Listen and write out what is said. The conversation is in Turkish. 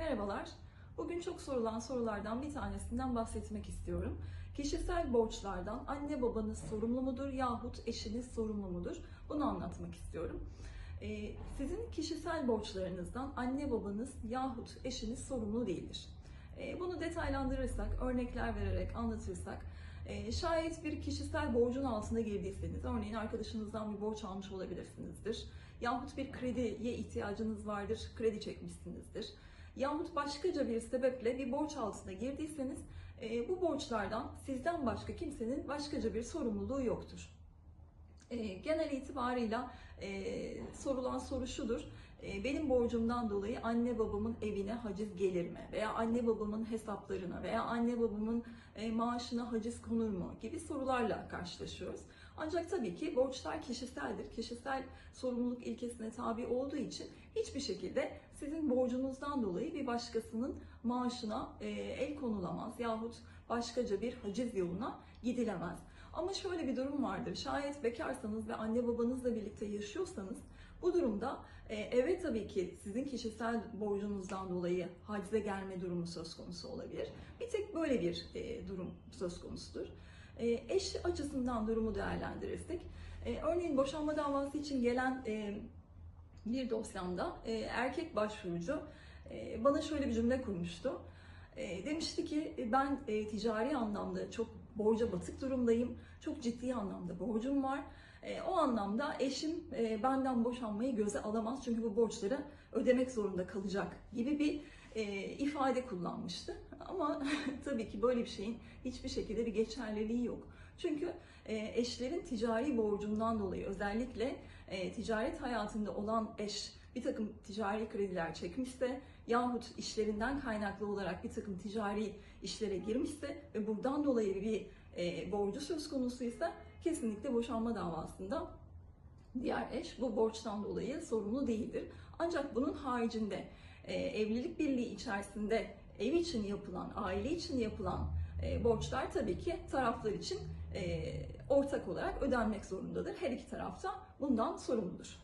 Merhabalar. Bugün çok sorulan sorulardan bir tanesinden bahsetmek istiyorum. Kişisel borçlardan anne babanız sorumlu mudur yahut eşiniz sorumlu mudur? Bunu anlatmak istiyorum. Ee, sizin kişisel borçlarınızdan anne babanız yahut eşiniz sorumlu değildir. Ee, bunu detaylandırırsak, örnekler vererek anlatırsak, e, şayet bir kişisel borcun altına girdiyseniz, örneğin arkadaşınızdan bir borç almış olabilirsinizdir. Yahut bir krediye ihtiyacınız vardır, kredi çekmişsinizdir. Yahut başkaca bir sebeple bir borç altına girdiyseniz, e, bu borçlardan sizden başka kimsenin başkaca bir sorumluluğu yoktur. E, genel itibarıyla e, sorulan soru şudur. E, benim borcumdan dolayı anne babamın evine haciz gelir mi? Veya anne babamın hesaplarına veya anne babamın e, maaşına haciz konur mu? Gibi sorularla karşılaşıyoruz. Ancak tabii ki borçlar kişiseldir. Kişisel sorumluluk ilkesine tabi olduğu için hiçbir şekilde sizin borcunuzdan dolayı bir başkasının maaşına e, el konulamaz yahut başkaca bir haciz yoluna gidilemez. Ama şöyle bir durum vardır. Şayet bekarsanız ve anne babanızla birlikte yaşıyorsanız bu durumda e, evet tabii ki sizin kişisel borcunuzdan dolayı hacize gelme durumu söz konusu olabilir. Bir tek böyle bir e, durum söz konusudur. E, eş açısından durumu değerlendirirsek, örneğin boşanma davası için gelen bir dosyamda erkek başvurucu bana şöyle bir cümle kurmuştu. E, demişti ki "E, ben e, ticari anlamda çok borca batık durumdayım. Çok ciddi anlamda borcum var. E, o anlamda eşim e, benden boşanmayı göze alamaz çünkü bu borçları ödemek zorunda kalacak gibi bir e, ifade kullanmıştı. Ama tabii ki böyle bir şeyin hiçbir şekilde bir geçerliliği yok. Çünkü e, eşlerin ticari borcundan dolayı özellikle e, ticaret hayatında olan eş bir takım ticari krediler çekmişse yahut işlerinden kaynaklı olarak bir takım ticari işlere girmişse ve buradan dolayı bir e, borcu söz konusuysa kesinlikle boşanma davasında diğer eş bu borçtan dolayı sorumlu değildir. Ancak bunun haricinde e, evlilik birliği içerisinde ev için yapılan, aile için yapılan e, borçlar tabii ki taraflar için e, ortak olarak ödenmek zorundadır. Her iki tarafta bundan sorumludur.